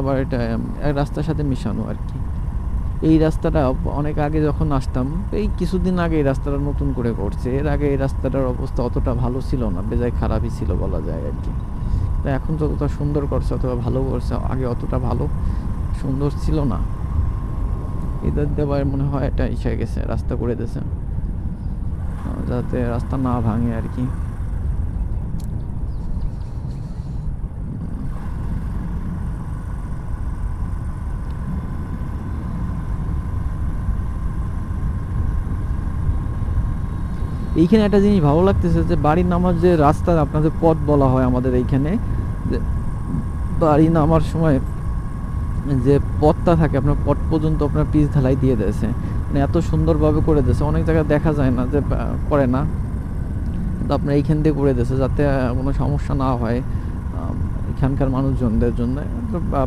আবার এটা রাস্তার সাথে মিশানো আর কি। এই রাস্তাটা অনেক আগে যখন আসতাম, এই কিছুদিন আগে এই রাস্তাটা নতুন করে করছে। এর আগে এই রাস্তাটার অবস্থা অতটা ভালো ছিল না, বেজায় খারাপই ছিল বলা যায় আর কি। তো এখন যতটা সুন্দর করছে অথবা ভালো করছে, আগে অতটা ভালো সুন্দর ছিল না। এদের দেবার মনে হয় এটা ইসে গেছে, রাস্তা করে দিয়েছে। যাতে রাস্তা না ভাঙে আর কি। এইখানে একটা জিনিস ভালো লাগতেছে যে বাড়ি নামার যে রাস্তা আপনাদের পথ বলা হয় আমাদের এইখানে, যে বাড়ি নামার সময় যে পথটা থাকে, আপনার পথ পর্যন্ত আপনার পিচ ঢালাই দিয়ে দিয়েছে। মানে এত সুন্দরভাবে করে দিয়েছে। অনেক জায়গায় দেখা যায় না যে করে না। তো আপনার এইখান দিয়ে করে দিয়েছে যাতে কোনো সমস্যা না হয় এখানকার মানুষজনদের জন্য।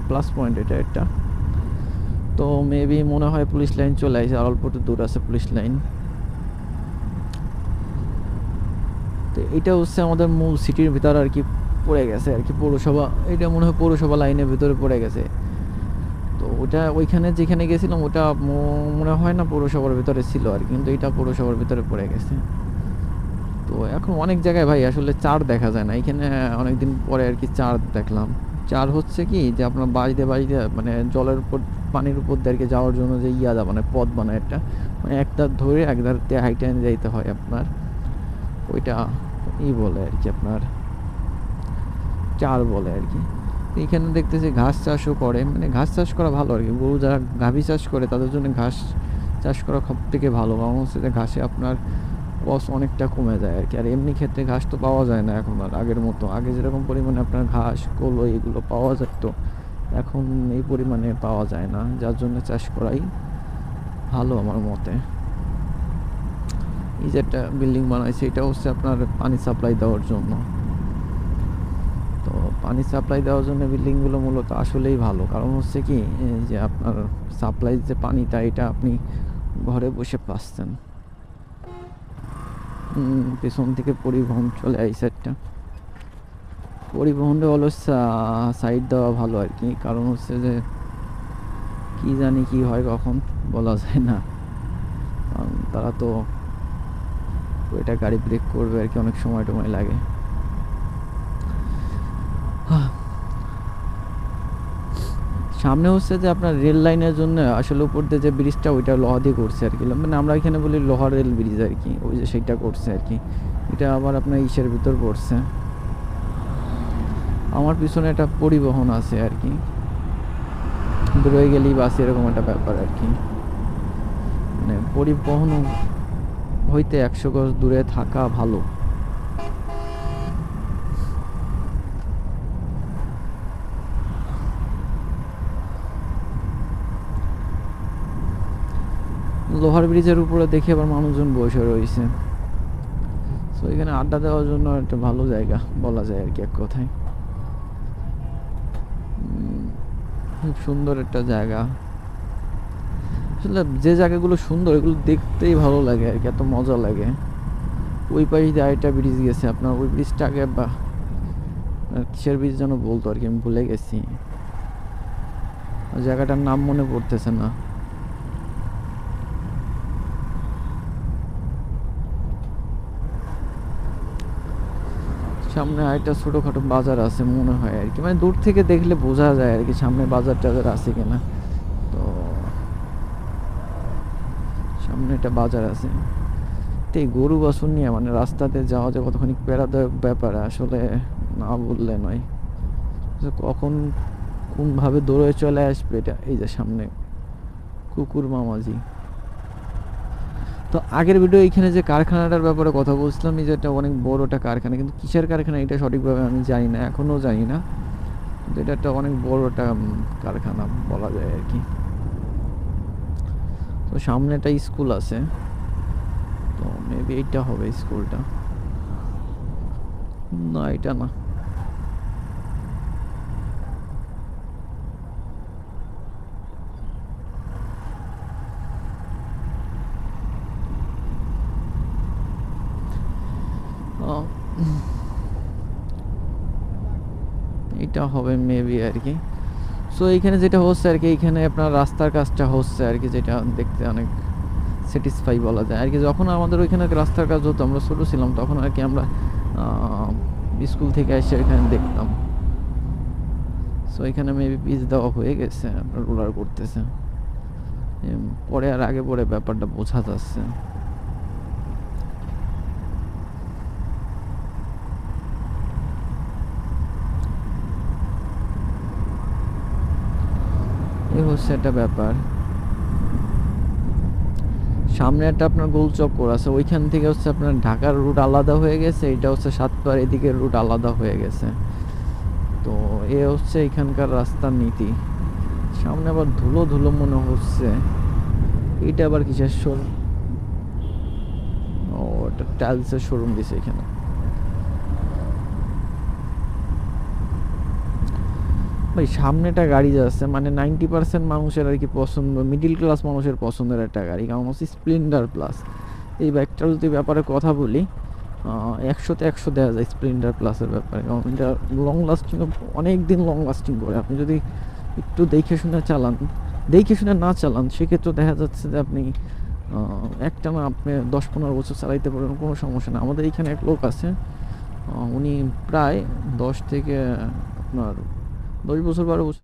প্লাস পয়েন্ট এটা একটা। তো মেবি মনে হয় পুলিশ লাইন চলে আসে আর অল্প দূর আছে পুলিশ লাইন। তো। এটা হচ্ছে আমাদের মূল সিটির ভিতর আর কি পড়ে গেছে, আর কি পৌরসভা। এটা মনে হয় পৌরসভা লাইনের ভিতরে পড়ে গেছে। তো ওটা ওইখানে যেখানে গেছিলাম, ওটা মনে হয় না পৌরসভার ভিতরে ছিল আর কিন্তু এটা পৌরসভার ভিতরে পড়ে গেছে। তো এখন অনেক জায়গায় ভাই আসলে চার দেখা যায় না। এখানে অনেকদিন পরে আর কি চার দেখলাম। চার হচ্ছে কি যে আপনার বাড়িতে বাড়িতে মানে জলের উপর, পানির উপর দিয়ে আর কি যাওয়ার জন্য যে ইয়াদা মানে পথ বানায় একটা। মানে একদার ধরে একদার হাইটে যাইতে হয় আপনার। ওইটা ই বলে আর কি আপনার চার বলে আর কি। এখানে দেখতেছি ঘাস চাষও করে মানে ঘাস চাষ করা ভালো আর কি। গরু যারা গাভী চাষ করে, তাদের জন্য ঘাস চাষ করা সব থেকে ভালো। কারণ হচ্ছে যে ঘাসে আপনার কস্ট অনেকটা কমে যায় আর কি। আর এমনি ক্ষেত্রে ঘাস তো পাওয়া যায় না এখন আর আগের মতো। আগে যেরকম পরিমাণে আপনার ঘাস কলো এগুলো পাওয়া যেত, এখন এই পরিমাণে পাওয়া যায় না। যার জন্য চাষ করাই ভালো আমার মতে। এই যে একটা বিল্ডিং বানাইছে, এটা হচ্ছে আপনার পানি সাপ্লাই দেওয়ার জন্য। তো পানি সাপ্লাই দেওয়ার জন্য বিল্ডিংগুলো মূলত আসলেই ভালো। কারণ হচ্ছে কি যে আপনার সাপ্লাই যে পানিটা, এটা আপনি ঘরে বসে পাচ্ছেন। পেছন থেকে পরিবহন চলে আইসে সাইডটা পরিবহনটা হলো সাইড দেওয়া ভালো আর কি। কারণ হচ্ছে যে, কি জানি কি হয় কখন, বলা যায় না। তারা তো এটা গাড়ি ব্রেক করবে আর কি অনেক সময় টময় লাগে। সামনে হচ্ছে যে আপনার রেল লাইনের জন্য আসলে উপর দিয়ে যে ব্রিজটা ওইটা লোহা দিয়ে করছে আর কি। মানে আমরা এখানে বলি লোহার রেল ব্রিজ আর কি, ওই যে সেইটা করছে আর কি। এটা আবার আপনার ইসের ভিতর পড়ছে। আমার পিছনে একটা পরিবহন আছে আর কি। দূরে গেলেই বাস এরকম একটা ব্যাপার আর কি। মানে পরিবহন হইতে একশো গজ দূরে থাকা ভালো। লোহার ব্রিজের উপরে দেখে আবার মানুষজন বসে রয়েছে। তো এখানে আড্ডা দেওয়ার জন্য একটা ভালো জায়গা বলা যায় আর কি এক কথায়। খুব সুন্দর একটা জায়গা। আসলে যে জায়গাগুলো সুন্দর, এগুলো দেখতেই ভালো লাগে আর কি, এত মজা লাগে। ওই পাশ দিয়ে আরেকটা ব্রিজ গেছে আপনার, ওই ব্রিজটা আগে বা কিসের ব্রিজ যেন বলতো আর কি, আমি ভুলে গেছি। জায়গাটার নাম মনে পড়তেছে না। সামনে আরেকটা ছোটোখাটো বাজার আছে মনে হয় আর কি মানে দূর থেকে দেখলে বোঝা যায় আর কি, সামনে বাজার টাজার আছে কিনা তো সামনে একটা বাজার আছে। তো এই গরু বাছুর নিয়ে মানে রাস্তাতে যাওয়া যে কতখানি প্যারাদায়ক ব্যাপার, আসলে না বললে নয়। কখন কোনভাবে দৌড়ে চলে আসবে এটা, এই যে সামনে কুকুর মামাজি। তো আগের ভিডিও এইখানে যে কারখানাটার ব্যাপারে কথা বলছিলাম যে এটা অনেক বড় একটা কারখানা, কিন্তু কিসের কারখানা এটা সঠিকভাবে আমি জানি না এখনও জানি না। এটা একটা অনেক বড় একটা কারখানা বলা যায় আর কি। তো সামনে একটা স্কুল আছে। তো মেবি এইটা হবে স্কুলটা। না, এটা না। এটা হবে মেবি আর কি। সো এইখানে যেটা হচ্ছে আর কি, এইখানে আপনার রাস্তার কাজটা হচ্ছে আর কি, যেটা দেখতে অনেক স্যাটিসফাই বলা যায়। আর কি, যখন আমাদের ওইখানে রাস্তার কাজ হতো, আমরা ছোটো ছিলাম, তখন আর কি আমরা স্কুল থেকে এসে এখানে দেখতাম। সো এখানে মেবি পিচ দেওয়া হয়ে গেছে রোলার করতেছে। পরে আর আগে পরে ব্যাপারটা বোঝা যাচ্ছে। এই হচ্ছে একটা ব্যাপার। সামনে একটা আপনার গোল চক্কর আছে, ওইখান থেকে হচ্ছে আপনার ঢাকার রুট আলাদা হয়ে গেছে এটা হচ্ছে সাতপার এদিকের রুট আলাদা হয়ে গেছে। তো এ হচ্ছে এখানকার রাস্তার নীতি। সামনে আবার ধুলো ধুলো মনে হচ্ছে। এটা আবার কিসের শোরুম? ও এটা টাইলসের শোরুম দিছে এখানে। ভাই, সামনেটা গাড়ি যাচ্ছে মানে নাইনটি পার্সেন্ট মানুষের আর কি পছন্দ মিডিল ক্লাস মানুষের পছন্দের একটা গাড়ি, কারণ হচ্ছে স্প্লেন্ডার প্লাস এই বাইকটার যদি ব্যাপারে কথা বলি একশোতে একশো দেওয়া যায় স্প্লেন্ডার প্লাসের ব্যাপারে, কারণ এটা লং লাস্টিং অনেক দিন লং লাস্টিং করে। আপনি যদি একটু দেখে শুনে চালান, দেখে শুনে না চালান, সেক্ষেত্রে দেখা যাচ্ছে যে আপনি একটা না আপনি দশ পনেরো বছর চালাইতে পারবেন, কোনো সমস্যা না আমাদের এখানে এক লোক আছে উনি প্রায় দশ থেকে আপনার দশ বছর বারো বছর